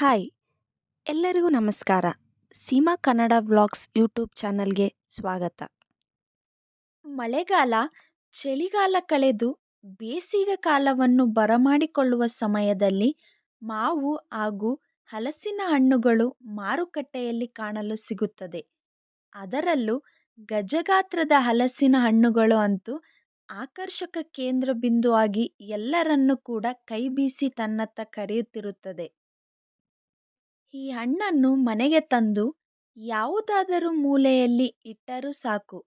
Hi, ಎಲ್ಲರಿಗೂ ನಮಸ್ಕಾರ. Seema Kannada vlogs YouTube ಚಾನಲ್ಗೆ ಸ್ವಾಗತ. ಮಳೆಗಾಲ ಚಳಿಗಾಲ ಕಳೆದು ಬೇಸಿಗೆ ಕಾಲವನ್ನು ಬರಮಾಡಿಕೊಳ್ಳುವ ಸಮಯದಲ್ಲಿ ಮಾವು ಹಾಗೂ ಹಲಸಿನ ಹಣ್ಣುಗಳು ಮಾರುಕಟ್ಟೆಯಲ್ಲಿ ಕಾಣಲು ಸಿಗುತ್ತದೆ. ಅದರಲ್ಲೂ ಗಜಗಾತ್ರದ ಹಲಸಿನ ಹಣ್ಣುಗಳು ಅಂತೂ ಆಕರ್ಷಕ ಕೇಂದ್ರ ಬಿಂದುವಾಗಿ ಎಲ್ಲರನ್ನೂ ಕೂಡ ಕೈ ಬೀಸಿ ತನ್ನತ್ತ ಕರೆಯುತ್ತಿರುತ್ತದೆ. ಈ ಹಣ್ಣನ್ನು ಮನೆಗೆ ತಂದು ಯಾವುದಾದರೂ ಮೂಲೆಯಲ್ಲಿ ಇಟ್ಟರೂ ಸಾಕು.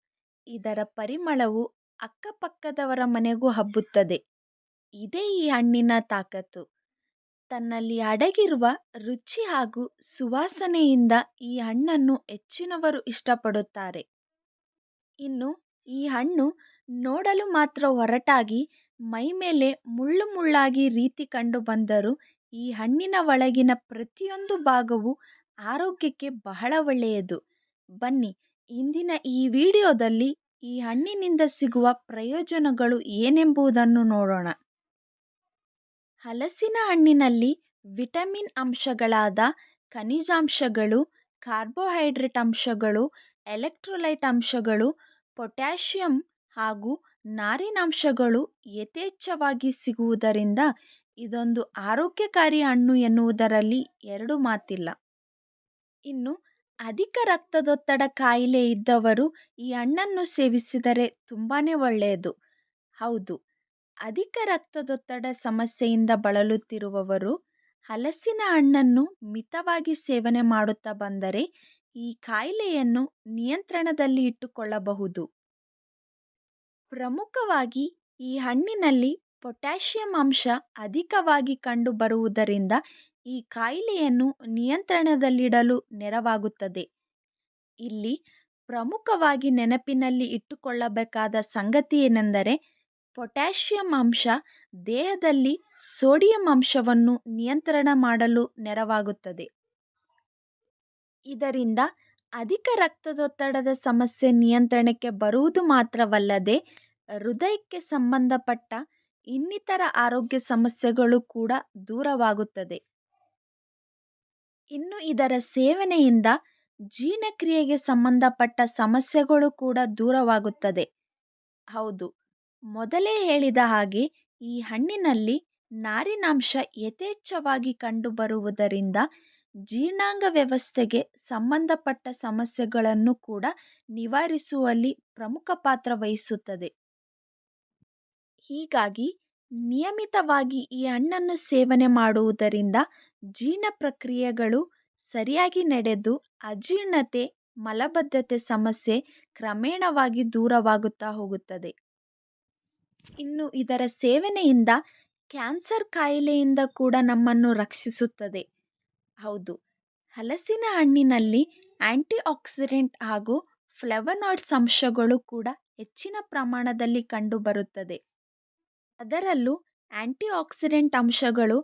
ಇದರ ಪರಿಮಳವು ಅಕ್ಕಪಕ್ಕದವರ ಮನೆಗೂ ಹಬ್ಬುತ್ತದೆ. ಇದೇ ಈ ಹಣ್ಣಿನ ತಾಕತ್ತು. ತನ್ನಲ್ಲಿ ಅಡಗಿರುವ ರುಚಿ ಹಾಗೂ ಸುವಾಸನೆಯಿಂದ ಈ ಹಣ್ಣನ್ನು ಹೆಚ್ಚಿನವರು ಇಷ್ಟಪಡುತ್ತಾರೆ. ಇನ್ನು ಈ ಹಣ್ಣು ನೋಡಲು ಮಾತ್ರ ಒರಟಾಗಿ ಮೈಮೇಲೆ ಮುಳ್ಳು ಮುಳ್ಳಾಗಿ ರೀತಿ ಕಂಡು ಬಂದರೂ ಈ ಹಣ್ಣಿನ ಒಳಗಿನ ಪ್ರತಿಯೊಂದು ಭಾಗವು ಆರೋಗ್ಯಕ್ಕೆ ಬಹಳ ಒಳ್ಳೆಯದು. ಬನ್ನಿ, ಇಂದಿನ ಈ ವಿಡಿಯೋದಲ್ಲಿ ಈ ಹಣ್ಣಿನಿಂದ ಸಿಗುವ ಪ್ರಯೋಜನಗಳು ಏನೆಂಬುದನ್ನು ನೋಡೋಣ. ಹಲಸಿನ ಹಣ್ಣಿನಲ್ಲಿ ವಿಟಮಿನ್ ಅಂಶಗಳಾದ ಖನಿಜಾಂಶಗಳು, ಕಾರ್ಬೋಹೈಡ್ರೇಟ್ ಅಂಶಗಳು, ಎಲೆಕ್ಟ್ರೋಲೈಟ್ ಅಂಶಗಳು, ಪೊಟ್ಯಾಷಿಯಂ ಹಾಗೂ ನಾರಿನಾಂಶಗಳು ಯಥೇಚ್ಛವಾಗಿ ಸಿಗುವುದರಿಂದ ಇದೊಂದು ಆರೋಗ್ಯಕಾರಿ ಹಣ್ಣು ಎನ್ನುವುದರಲ್ಲಿ ಎರಡು ಮಾತಿಲ್ಲ. ಇನ್ನು, ಅಧಿಕ ರಕ್ತದೊತ್ತಡ ಕಾಯಿಲೆ ಇದ್ದವರು ಈ ಹಣ್ಣನ್ನು ಸೇವಿಸಿದರೆ ತುಂಬಾ ಒಳ್ಳೆಯದು. ಹೌದು, ಅಧಿಕ ರಕ್ತದೊತ್ತಡ ಸಮಸ್ಯೆಯಿಂದ ಬಳಲುತ್ತಿರುವವರು ಹಲಸಿನ ಹಣ್ಣನ್ನು ಮಿತವಾಗಿ ಸೇವನೆ ಮಾಡುತ್ತಾ ಬಂದರೆ ಈ ಕಾಯಿಲೆಯನ್ನು ನಿಯಂತ್ರಣದಲ್ಲಿ ಇಟ್ಟುಕೊಳ್ಳಬಹುದು. ಪ್ರಮುಖವಾಗಿ ಈ ಹಣ್ಣಿನಲ್ಲಿ ಪೊಟ್ಯಾಷಿಯಂ ಅಂಶ ಅಧಿಕವಾಗಿ ಕಂಡುಬರುವುದರಿಂದ ಈ ಕಾಯಿಲೆಯನ್ನು ನಿಯಂತ್ರಣದಲ್ಲಿಡಲು ನೆರವಾಗುತ್ತದೆ. ಇಲ್ಲಿ ಪ್ರಮುಖವಾಗಿ ನೆನಪಿನಲ್ಲಿ ಇಟ್ಟುಕೊಳ್ಳಬೇಕಾದ ಸಂಗತಿ ಏನೆಂದರೆ, ಪೊಟ್ಯಾಷಿಯಂ ಅಂಶ ದೇಹದಲ್ಲಿ ಸೋಡಿಯಂ ಅಂಶವನ್ನು ನಿಯಂತ್ರಣ ಮಾಡಲು ನೆರವಾಗುತ್ತದೆ. ಇದರಿಂದ ಅಧಿಕ ರಕ್ತದೊತ್ತಡದ ಸಮಸ್ಯೆ ನಿಯಂತ್ರಣಕ್ಕೆ ಬರುವುದು ಮಾತ್ರವಲ್ಲದೆ, ಹೃದಯಕ್ಕೆ ಸಂಬಂಧಪಟ್ಟ ಇನ್ನಿತರ ಆರೋಗ್ಯ ಸಮಸ್ಯೆಗಳು ಕೂಡ ದೂರವಾಗುತ್ತದೆ. ಇನ್ನು ಇದರ ಸೇವನೆಯಿಂದ ಜೀರ್ಣಕ್ರಿಯೆಗೆ ಸಂಬಂಧಪಟ್ಟ ಸಮಸ್ಯೆಗಳು ಕೂಡ ದೂರವಾಗುತ್ತದೆ. ಹೌದು, ಮೊದಲೇ ಹೇಳಿದ ಹಾಗೆ ಈ ಹಣ್ಣಿನಲ್ಲಿ ನಾರಿನಾಂಶ ಯಥೇಚ್ಛವಾಗಿ ಕಂಡುಬರುವುದರಿಂದ ಜೀರ್ಣಾಂಗ ವ್ಯವಸ್ಥೆಗೆ ಸಂಬಂಧಪಟ್ಟ ಸಮಸ್ಯೆಗಳನ್ನು ಕೂಡ ನಿವಾರಿಸುವಲ್ಲಿ ಪ್ರಮುಖ ಪಾತ್ರ ವಹಿಸುತ್ತದೆ. ಹೀಗಾಗಿ ನಿಯಮಿತವಾಗಿ ಈ ಹಣ್ಣನ್ನು ಸೇವನೆ ಮಾಡುವುದರಿಂದ ಜೀರ್ಣ ಪ್ರಕ್ರಿಯೆಗಳು ಸರಿಯಾಗಿ ನಡೆದು ಅಜೀರ್ಣತೆ, ಮಲಬದ್ಧತೆ ಸಮಸ್ಯೆ ಕ್ರಮೇಣವಾಗಿ ದೂರವಾಗುತ್ತಾ ಹೋಗುತ್ತದೆ. ಇನ್ನು ಇದರ ಸೇವನೆಯಿಂದ ಕ್ಯಾನ್ಸರ್ ಕಾಯಿಲೆಯಿಂದ ಕೂಡ ನಮ್ಮನ್ನು ರಕ್ಷಿಸುತ್ತದೆ. ಹೌದು, ಹಲಸಿನ ಹಣ್ಣಿನಲ್ಲಿ ಆ್ಯಂಟಿ ಆಕ್ಸಿಡೆಂಟ್ ಹಾಗೂ ಫ್ಲೆವನಾಯ್ಡ್ಸ್ ಅಂಶಗಳು ಕೂಡ ಹೆಚ್ಚಿನ ಪ್ರಮಾಣದಲ್ಲಿ ಕಂಡುಬರುತ್ತದೆ. ಅದರಲ್ಲೂ ಆ್ಯಂಟಿ ಆಕ್ಸಿಡೆಂಟ್ ಅಂಶಗಳು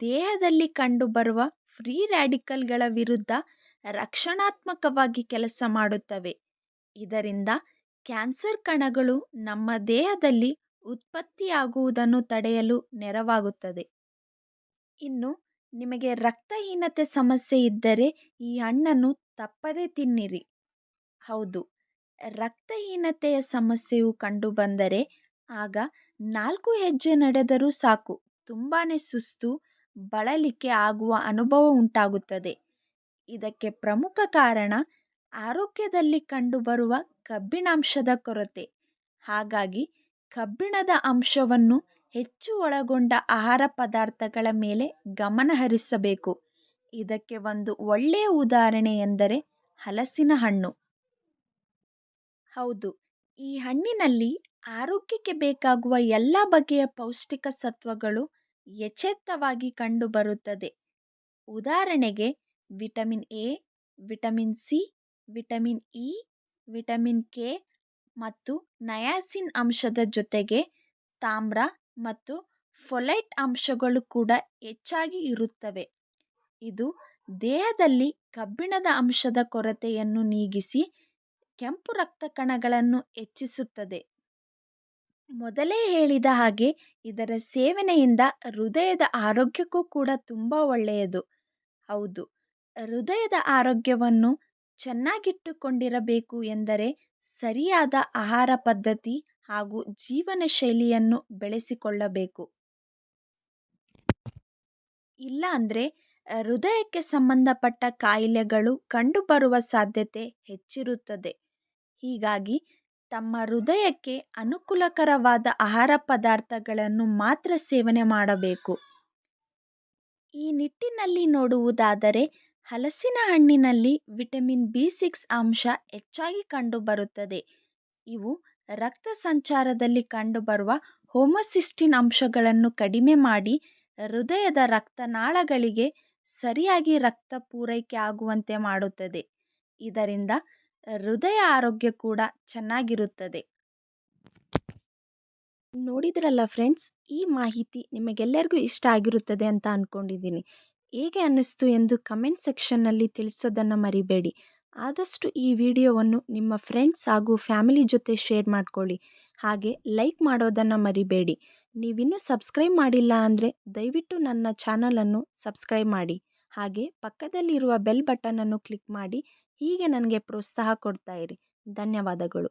ದೇಹದಲ್ಲಿ ಕಂಡುಬರುವ ಫ್ರೀ ರ್ಯಾಡಿಕಲ್ಗಳ ವಿರುದ್ಧ ರಕ್ಷಣಾತ್ಮಕವಾಗಿ ಕೆಲಸ ಮಾಡುತ್ತವೆ. ಇದರಿಂದ ಕ್ಯಾನ್ಸರ್ ಕಣಗಳು ನಮ್ಮ ದೇಹದಲ್ಲಿ ಉತ್ಪತ್ತಿಯಾಗುವುದನ್ನು ತಡೆಯಲು ನೆರವಾಗುತ್ತದೆ. ಇನ್ನು ನಿಮಗೆ ರಕ್ತಹೀನತೆ ಸಮಸ್ಯೆ ಇದ್ದರೆ ಈ ಹಣ್ಣನ್ನು ತಪ್ಪದೇ ತಿನ್ನಿರಿ. ಹೌದು, ರಕ್ತಹೀನತೆಯ ಸಮಸ್ಯೆಯು ಕಂಡುಬಂದರೆ ಆಗ ನಾಲ್ಕು ಹೆಜ್ಜೆ ನಡೆದರೂ ಸಾಕು. ತುಂಬಾ ಸುಸ್ತು, ಬಳಲಿಕೆ ಆಗುವ ಅನುಭವ ಉಂಟಾಗುತ್ತದೆ. ಇದಕ್ಕೆ ಪ್ರಮುಖ ಕಾರಣ ಆರೋಗ್ಯದಲ್ಲಿ ಕಂಡುಬರುವ ಕಬ್ಬಿಣಾಂಶದ ಕೊರತೆ. ಹಾಗಾಗಿ ಕಬ್ಬಿಣದ ಅಂಶವನ್ನು ಹೆಚ್ಚು ಒಳಗೊಂಡ ಆಹಾರ ಪದಾರ್ಥಗಳ ಮೇಲೆ ಗಮನ ಹರಿಸಬೇಕು. ಇದಕ್ಕೆ ಒಂದು ಒಳ್ಳೆಯ ಉದಾಹರಣೆ ಎಂದರೆ ಹಲಸಿನ ಹಣ್ಣು. ಹೌದು, ಈ ಹಣ್ಣಿನಲ್ಲಿ ಆರೋಗ್ಯಕ್ಕೆ ಬೇಕಾಗುವ ಎಲ್ಲ ಬಗೆಯ ಪೌಷ್ಟಿಕ ಸತ್ವಗಳು ಯಥೇಚ್ಛವಾಗಿ ಕಂಡುಬರುತ್ತದೆ. ಉದಾಹರಣೆಗೆ, vitamin A, vitamin C, vitamin E, vitamin K ಮತ್ತು ನಯಾಸಿನ್ ಅಂಶದ ಜೊತೆಗೆ ತಾಮ್ರ ಮತ್ತು ಫೊಲೈಟ್ ಅಂಶಗಳು ಕೂಡ ಹೆಚ್ಚಾಗಿ ಇರುತ್ತವೆ. ಇದು ದೇಹದಲ್ಲಿ ಕಬ್ಬಿಣದ ಅಂಶದ ಕೊರತೆಯನ್ನು ನೀಗಿಸಿ ಕೆಂಪು ರಕ್ತ ಕಣಗಳನ್ನು ಹೆಚ್ಚಿಸುತ್ತದೆ. ಮೊದಲೇ ಹೇಳಿದ ಹಾಗೆ ಇದರ ಸೇವನೆಯಿಂದ ಹೃದಯದ ಆರೋಗ್ಯಕ್ಕೂ ಕೂಡ ತುಂಬ ಒಳ್ಳೆಯದು. ಹೌದು, ಹೃದಯದ ಆರೋಗ್ಯವನ್ನು ಚೆನ್ನಾಗಿಟ್ಟುಕೊಂಡಿರಬೇಕು ಎಂದರೆ ಸರಿಯಾದ ಆಹಾರ ಪದ್ಧತಿ ಹಾಗೂ ಜೀವನ ಶೈಲಿಯನ್ನು ಬೆಳೆಸಿಕೊಳ್ಳಬೇಕು. ಇಲ್ಲ ಅಂದರೆ ಹೃದಯಕ್ಕೆ ಸಂಬಂಧಪಟ್ಟ ಕಾಯಿಲೆಗಳು ಕಂಡುಬರುವ ಸಾಧ್ಯತೆ ಹೆಚ್ಚಿರುತ್ತದೆ. ಹೀಗಾಗಿ ತಮ್ಮ ಹೃದಯಕ್ಕೆ ಅನುಕೂಲಕರವಾದ ಆಹಾರ ಪದಾರ್ಥಗಳನ್ನು ಮಾತ್ರ ಸೇವನೆ ಮಾಡಬೇಕು. ಈ ನಿಟ್ಟಿನಲ್ಲಿ ನೋಡುವುದಾದರೆ ಹಲಸಿನ ಹಣ್ಣಿನಲ್ಲಿ ವಿಟಮಿನ್ ಬಿ ಸಿಕ್ಸ್ ಅಂಶ ಹೆಚ್ಚಾಗಿ ಕಂಡುಬರುತ್ತದೆ. ಇವು ರಕ್ತ ಸಂಚಾರದಲ್ಲಿ ಕಂಡುಬರುವ ಹೋಮೋಸಿಸ್ಟಿನ್ ಅಂಶಗಳನ್ನು ಕಡಿಮೆ ಮಾಡಿ ಹೃದಯದ ರಕ್ತನಾಳಗಳಿಗೆ ಸರಿಯಾಗಿ ರಕ್ತ ಪೂರೈಕೆ ಆಗುವಂತೆ ಮಾಡುತ್ತದೆ. ಇದರಿಂದ ಹೃದಯ ಆರೋಗ್ಯ ಕೂಡ ಚೆನ್ನಾಗಿರುತ್ತದೆ. ನೋಡಿದ್ರಲ್ಲ ಫ್ರೆಂಡ್ಸ್, ಈ ಮಾಹಿತಿ ನಿಮಗೆಲ್ಲರಿಗೂ ಇಷ್ಟ ಆಗಿರುತ್ತದೆ ಅಂತ ಅಂದ್ಕೊಂಡಿದ್ದೀನಿ ಹೇಗೆ ಅನ್ನಿಸ್ತು ಎಂದು ಕಮೆಂಟ್ ಸೆಕ್ಷನ್ನಲ್ಲಿ ತಿಳಿಸೋದನ್ನು ಮರಿಬೇಡಿ. ಆದಷ್ಟು ಈ ವಿಡಿಯೋವನ್ನು ನಿಮ್ಮ ಫ್ರೆಂಡ್ಸ್ ಹಾಗೂ ಫ್ಯಾಮಿಲಿ ಜೊತೆ ಶೇರ್ ಮಾಡಿಕೊಳ್ಳಿ. ಹಾಗೆ ಲೈಕ್ ಮಾಡೋದನ್ನು ಮರಿಬೇಡಿ. ನೀವಿನ್ನೂ ಸಬ್ಸ್ಕ್ರೈಬ್ ಮಾಡಿಲ್ಲ ಅಂದರೆ ದಯವಿಟ್ಟು ನನ್ನ ಚಾನಲನ್ನು ಸಬ್ಸ್ಕ್ರೈಬ್ ಮಾಡಿ. ಹಾಗೆ ಪಕ್ಕದಲ್ಲಿರುವ ಬೆಲ್ ಬಟನನ್ನು ಕ್ಲಿಕ್ ಮಾಡಿ. ಹೀಗೆ ನನಗೆ ಪ್ರೋತ್ಸಾಹ ಕೊಡ್ತಾ ಇರಿ. ಧನ್ಯವಾದಗಳು.